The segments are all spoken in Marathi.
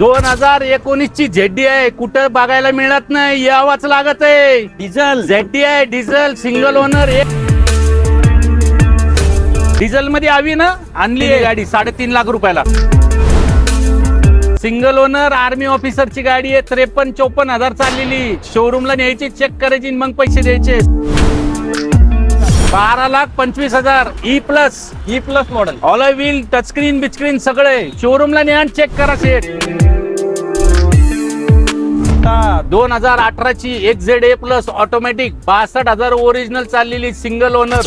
दोन हजार एकोणीस ची झेड्डी आहे कुठं बघायला मिळत नाही? यावाच लागत आहे. डिझेल. झेड्डी आहे डिझेल सिंगल ओनर एक डिझेल मध्ये हवी ना? आणली आहे. गाडी साडेतीन लाख रुपयाला. सिंगल ओनर आर्मी ऑफिसरची गाडी आहे. त्रेपन्न चोपन्न हजार चाललेली शोरूमला न्यायची चेक करायची मग पैसे द्यायचे. बारा लाख पंचवीस हजार. E plus E plus model all wheel touchscreen बिचस्क्रीन सगळे. शोरूमला न्या चेक करा सेट दोन हजार अठराची एक झेड ए प्लस ऑटोमॅटिक बासष्ट हजार ओरिजिनल चाललेली सिंगल ओनर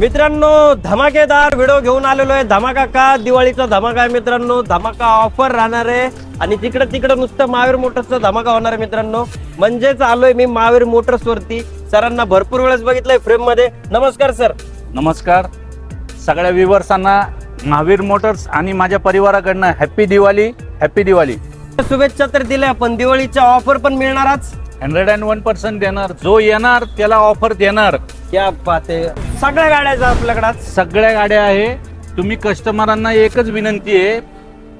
मित्रांनो धमाकेदार व्हिडिओ घेऊन आलेलो आहे. धमाका का? दिवाळीचा धमाका आहे मित्रांनो. धमाका ऑफर राहणार आहे. आणि तिकडं तिकडं नुसतं महावीर मोटर्सचा धमाका होणार आहे मित्रांनो. म्हणजेच आलोय मी महावीर मोटर्स वरती सरांना भरपूर वेळेस बघितलंय फ्रेममध्ये. नमस्कार सर. नमस्कार. सगळ्या व्ह्युअर्सांना महावीर मोटर्स आणि माझ्या परिवाराकडनं हॅप्पी दिवाळी हॅप्पी दिवाळी. शुभेच्छा तर दिल्या पण दिवाळीच्या ऑफर पण मिळणारच. हंड्रेड अँड वन पर्सेंट देणार. जो येणार त्याला ऑफर देणार. क्या बात आहे. सगळ्या गाड्याचा आपल्याकडे. सगळ्या गाड्या आहे. तुम्ही कस्टमरांना एकच विनंती आहे.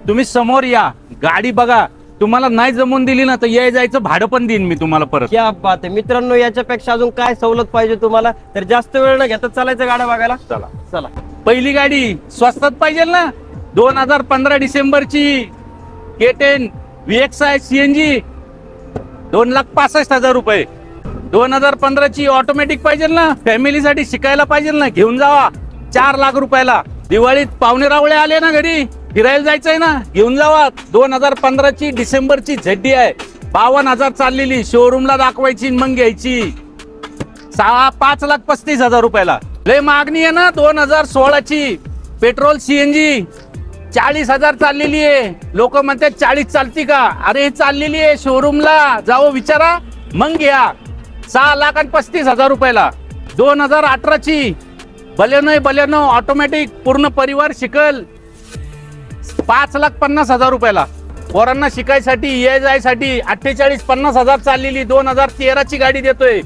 तुम्ही समोर या. गाडी बघा. तुम्हाला नाही जमून दिली ना तर याय जायचं भाडं पण देईन मी तुम्हाला परत. क्या बात आहे. मित्रांनो याच्यापेक्षा अजून काय सवलत पाहिजे तुम्हाला? तर जास्त वेळ न घेता चालायचं गाड्या बघायला. चला. चला. पहिली गाडी स्वस्तात पाहिजे ना? दोन हजार पंधरा डिसेंबरची K ten VX I CNG दोन लाख पासष्ट हजार रुपये. दोन हजार पंधराची ऑटोमॅटिक पाहिजे ना? फॅमिलीसाठी शिकायला पाहिजे ना? घेऊन जावा. चार लाख रुपयाला. दिवाळीत पाहुणे रावळे आले ना घरी? फिरायला जायचंय ना? घेऊन जावा. दोन हजार पंधराची डिसेंबरची झड्डी आहे. बावन्न हजार चाललेली. शोरूमला दाखवायची आणि मग घ्यायची. सहा पाच लाख पस्तीस हजार रुपयाला. लय मागणी आहे ना? दोन हजार सोळाची. पेट्रोल सीएनजी चाळीस हजार चाललेली आहे. लोक म्हणतात चाळीस चालती का? अरे चाललेली आहे शोरूमला जाओ विचारा. मग घ्या. सहा लाख आणि पस्तीस हजार रुपयाला. दोन हजार अठराची. बलेनो बलेनो ऑटोमॅटिक पूर्ण परिवार शिकल. पाच लाख पन्नास हजार रुपयाला. पोरांना शिकायसाठी ये जायसाठी अठ्ठेचाळीस पन्नास हजार चाललेली दोन हजार तेराची गाडी देतोय.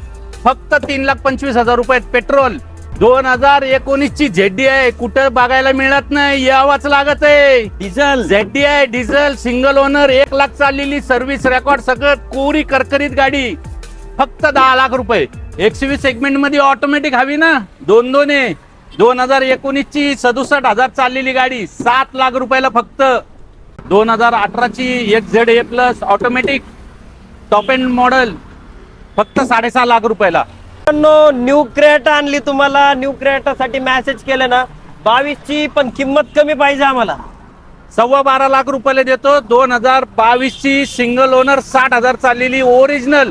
फक्त तीन लाख पंचवीस हजार रुपयात पेट्रोल. दोन हजार एकोणीस ची झेड्डी आहे कुठं बघायला मिळत नाही? यावाच लागत आहे. डिझेल. झेड्डी आहे डिझेल सिंगल ओनर एक लाख चाललेली सर्व्हिस रेकॉर्ड सगळं कोरी करकरीत गाडी. फक्त दहा लाख रुपये. एक्सवी सेगमेंटमध्ये ऑटोमॅटिक हवी ना? दोन दोन आहे. दोन हजार एकोणीस ची सदुसष्ट हजार चाललेली गाडी सात लाख रुपयाला फक्त. दोन हजार अठराची एक Z A plus automatic top end model फक्त साडेसहा लाख रुपयाला. न्यू क्रेटा आणली तुम्हाला. न्यू साठी मेसेज केले ना बावीस ची पण किंमत कमी पाहिजे आम्हाला. सव्वा बारा लाख रुपयाला देतो. दोन हजार बावीस ची सिंगल ओनर साठ हजार चाललेली ओरिजिनल.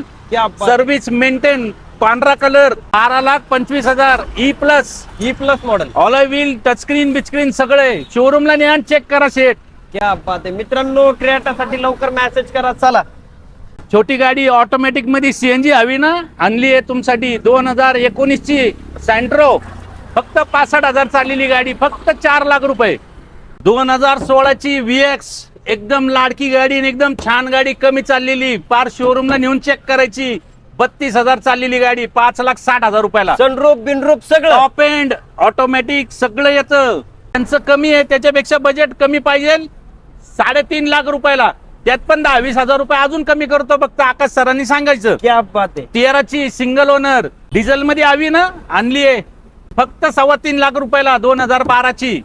सर्व्हिस मेंटेन पांढरा कलर बारा लाख पंचवीस हजार E plus E plus model all wheel touchscreen बिचस्क्रीन सगळे. शोरूमला न्या चेक करा सेट क्या बात आहे. मित्रांनो साठी लवकर मेसेज करा चला. छोटी गाडी ऑटोमॅटिकमध्ये सीएनजी हवी ना? आणली आहे तुमसाठी दोन हजार एकोणीस ची सँट्रो फक्त पासष्ट हजार चाललेली गाडी फक्त चार लाख रुपये. दोन हजार सोळाची व्हीएक्स एकदम लाडकी गाडी आणि एकदम छान गाडी कमी चाललेली. पार शोरूमला नेऊन चेक करायची. बत्तीस हजार चाललेली गाडी पाच लाख साठ हजार रुपयाला. सनरूप बिनरूप सगळं. टॉप एंड ऑटोमॅटिक सगळं येतं त्यांचं कमी आहे त्याच्यापेक्षा बजेट कमी पाहिजे. साडेतीन लाख रुपयाला. त्यात पण दहा वीस हजार रुपये अजून कमी करतो फक्त आकाश सरांनी सांगायचं. क्या बात आहे. तेराची सिंगल ओनर डिझेल मध्ये हवी ना? आणली आहे. फक्त सव्वा तीन लाख रुपयाला दोन हजार बाराची.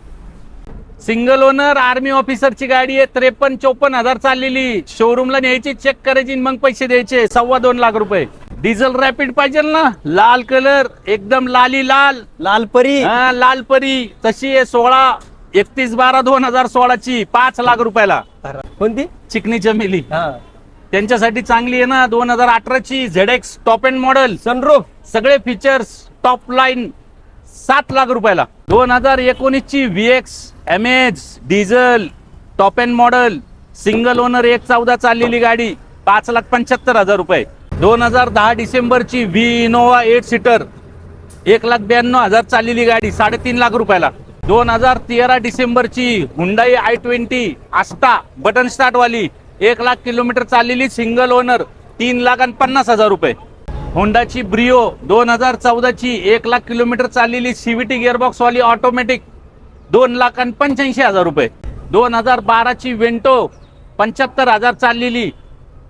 सिंगल ओनर आर्मी ऑफिसरची गाडी आहे त्रेपन्न चोपन्न हजार चाललेली. शोरूमला न्यायची चेक करायची आणि मग पैसे द्यायचे सव्वा दोन लाख रुपये. डिझेल रॅपिड पाहिजे ना. लाल कलर एकदम लाली लाल. लाल परी हा, लाल परी तशी आहे सोळा एकतीस बारा दोन हजार सोळाची पाच लाख रुपयाला. कोणती? चिकनी चमेली. हा. त्यांच्यासाठी चांगली आहे ना दोन हजार अठराची Z X top end model. Sunroof. सगळे फीचर्स टॉप लाईन सात लाख रुपयाला. दोन हजार एकोणीस ची VX M H diesel top end model single owner एक चौदा चाललेली गाडी पाच लाख पंच्याहत्तर हजार रुपये. दोन हजार दहा डिसेंबरची व्ही इनोवा एट सीटर एक लाख ब्याण्णव हजार चाललेली गाडी साडेतीन लाख रुपयाला. दोन हजार तेरा डिसेंबरची Hyundai I twenty Asta button स्टार्टवाली एक लाख किलोमीटर चाललेली सिंगल ओनर तीन लाख आणि पन्नास हजार रुपये. होंडाची ब्रिओ दोन हजार चौदाची एक लाख किलोमीटर चाललेली सीव्हीटी गिअरबॉक्सवाली ऑटोमॅटिक दोन लाख आणि पंच्याऐंशी हजार रुपये. दोन हजार बाराची वेंटो पंच्याहत्तर हजार चाललेली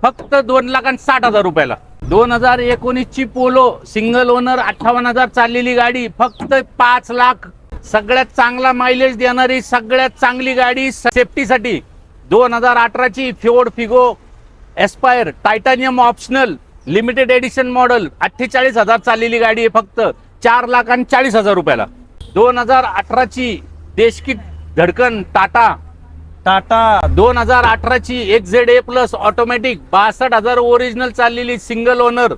फक्त दोन लाख आणि साठ हजार रुपयाला. दोन हजार एकोणीसची पोलो सिंगल ओनर अठ्ठावन्न हजार चाललेली गाडी फक्त पाच लाख. सगळ्यात चांगला मायलेज देणारी सगळ्यात चांगली गाडी सेफ्टीसाठी दोन हजार अठराची फिओड Figo Aspire Titanium optional limited edition model अठ्ठेचाळीस हजार चाललेली गाडी आहे फक्त चार लाख आणि चाळीस हजार रुपयाला. दोन हजार अठराची देशकी धडकन टाटा टाटा दोन हजार अठराची एक झेड ए प्लस ऑटोमॅटिक बासष्ट हजार ओरिजिनल चाललेली सिंगल ओनर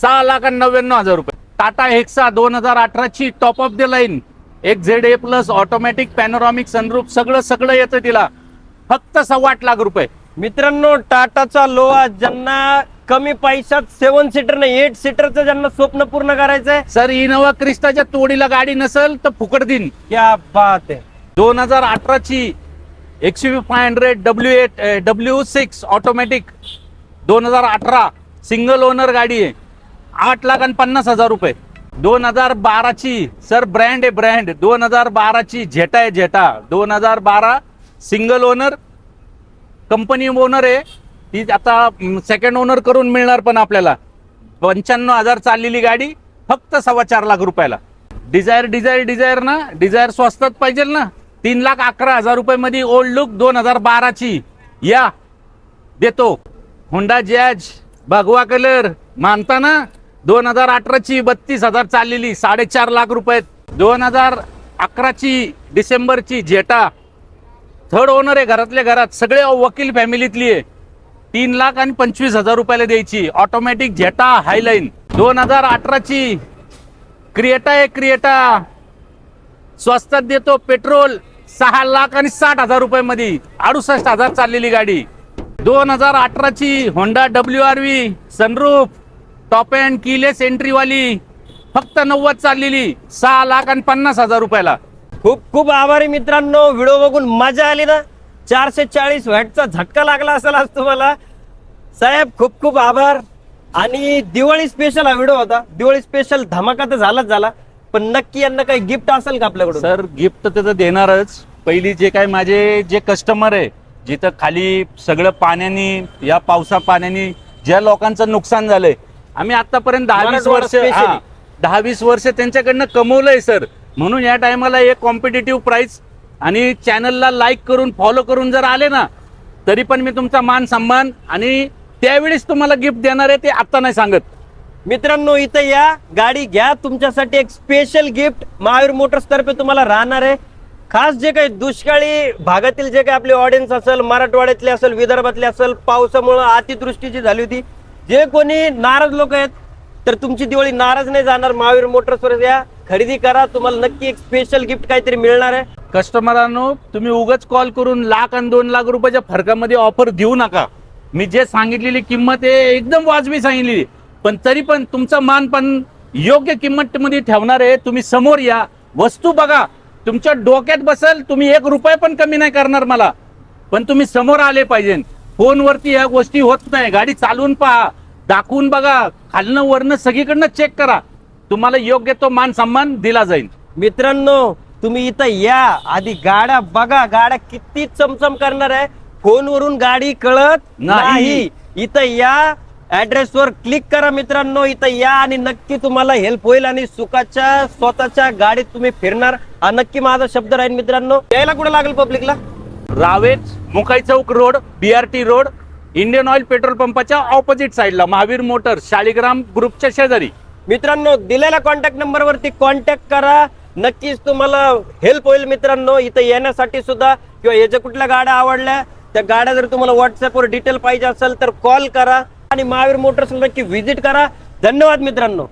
सहा लाख आणि नव्याण्णव हजार रुपये. टाटा हेक्सा दोन हजार अठराची टॉप ऑफ द लाईन एक Z A plus automatic panoramic sunroof सगळं सगळं येतं तिला. फक्त सव्वा आठ लाख रुपये. मित्रांनो टाटाचा लोहा ज्यांना कमी पैशात सेवन सीटर नाही एट सीटरचं ज्यांना स्वप्न पूर्ण करायचंय सर इनोवा क्रिस्टाच्या तोडीला गाडी नसेल तर फुकट दिन क्या बात आहे. दोन हजार अठराची X U five hundred W eight W six automatic दोन हजार अठरा सिंगल ओनर गाडी आहे. आठ लाख आणि पन्नास हजार रुपये. दोन हजार बाराची सर ब्रँड आहे ब्रँड दोन हजार बाराची झेटा आहे झेटा दोन हजार बारा सिंगल ओनर कंपनी ओनर आहे. ती आता सेकंड ओनर करून मिळणार पण आपल्याला. पंच्याण्णव हजार चाललेली गाडी फक्त सव्वा चार लाख रुपयाला. डिझायर डिझायर डिझायर ना. डिझायर स्वस्तात पाहिजे ना. तीन लाख अकरा हजार रुपये मध्ये ओल्ड लुक दोन हजार बाराची. या. देतो. होंडा जॅज भगवा कलर मानता ना दोन हजार अठराची बत्तीस हजार चाललेली साडेचार लाख रुपये दोन हजार अकराची डिसेंबरची झेटा थर्ड ओनर आहे घरातल्या घरात सगळे वकील फॅमिलीतली आहे. तीन लाख आणि पंचवीस हजार रुपयाला द्यायची. ऑटोमॅटिक झेटा हायलाईन दोन हजार अठराची क्रिएटा आहे क्रिएटा स्वस्तात देतो पेट्रोल. सहा लाख आणि साठ हजार रुपयामध्ये अडुसष्ट हजार चाललेली गाडी. दोन हजार अठराची Honda W R V sunroof top end keyless एंट्रीवाली फक्त नव्वद चाललेली सहा लाख आणि पन्नास हजार रुपयाला. खूप खूप आभारी मित्रांनो व्हिडिओ बघून मजा आली ना? चारशे चाळीस व्हॅटचा झटका लागला असेल आज तुम्हाला. साहेब खूप खूप आभार. आणि दिवाळी स्पेशल हा व्हिडिओ होता. दिवाळी स्पेशल धमाका तर झालाच झाला. पण नक्की यांना काही गिफ्ट असेल का आपल्याकडून? सर गिफ्ट त्याचं देणारच. पहिली जे काय माझे जे कस्टमर आहे जिथं खाली सगळं पाण्याने या पावसा पाण्याने ज्या लोकांचं नुकसान झालंय आम्ही आतापर्यंत दहा वीस वर्ष दहा वीस वर्ष त्यांच्याकडनं कमवलंय सर. म्हणून या टायमाला एक कॉम्पिटेटिव्ह प्राइस आणि चॅनलला लाईक करून फॉलो करून जर आले ना तरी पण मी तुमचा मान सन्मान आणि त्यावेळेस तुम्हाला गिफ्ट देणार आहे ते आता नाही सांगत. मित्रांनो इथं या. गाडी घ्या. तुमच्यासाठी एक स्पेशल गिफ्ट महावीर मोटर्स तर्फे तुम्हाला राहणार आहे. खास जे काही दुष्काळी भागातील जे काही आपले ऑडियन्स असेल मराठवाड्यातले असेल विदर्भातले असेल पावसामुळं अतिवृष्टीची झाली होती. जे कोणी नाराज लोक आहेत तर तुमची दिवाळी नाराज नाही जाणार. महावीर मोटर्सवर या. खरेदी करा. तुम्हाला नक्की एक स्पेशल गिफ्ट काहीतरी मिळणार आहे. कस्टमरांनो तुम्ही उगाच कॉल करून लाख आणि दोन लाख रुपयाच्या फरकामध्ये ऑफर देऊ नका. मी जे सांगितलेली किंमत आहे एकदम वाजवी सांगितलेली. पण तरी पण तुमचा मान पण योग्य किंमतीमध्ये ठेवणार आहे. तुम्ही समोर या. वस्तू बघा. तुमच्या डोक्यात बसल तुम्ही एक रुपये पण कमी नाही करणार मला. पण तुम्ही समोर आले पाहिजे. फोनवरती या गोष्टी होत नाही. गाडी चालवून पहा. दाखवून बघा. खालनं वरनं सगळीकडनं चेक करा. तुम्हाला योग्य तो मान सन्मान दिला जाईल. मित्रांनो तुम्ही इथं या. आधी गाड्या बघा. गाड्या किती चमचम करणार आहे. फोनवरून गाडी कळत. नाही. इथं या. ऍड्रेस वर क्लिक करा मित्रांनो. इथं या आणि नक्की तुम्हाला हेल्प होईल आणि सुखाच्या स्वतःच्या गाडीत तुम्ही फिरणार. हा नक्की माझा शब्द राहील मित्रांनो. यायला कुठे लागेल पब्लिकला Ravet Mukai Chowk road BRT road Indian oil petrol पंपाच्या ऑपोजिट साईडला महावीर मोटर्स शालिग्राम ग्रुपच्या शेजारी. मित्रांनो दिलेल्या कॉन्टॅक्ट नंबर वरती कॉन्टॅक्ट करा. नक्कीच तुम्हाला हेल्प होईल मित्रांनो. इथं येण्यासाठी सुद्धा किंवा याच्या कुठल्या गाड्या आवडल्या त्या गाड्या जर तुम्हाला व्हॉट्सअपवर डिटेल पाहिजे असेल तर कॉल करा. आणि महावीर मोटर्स नक्की व्हिजिट करा. धन्यवाद मित्रांनो.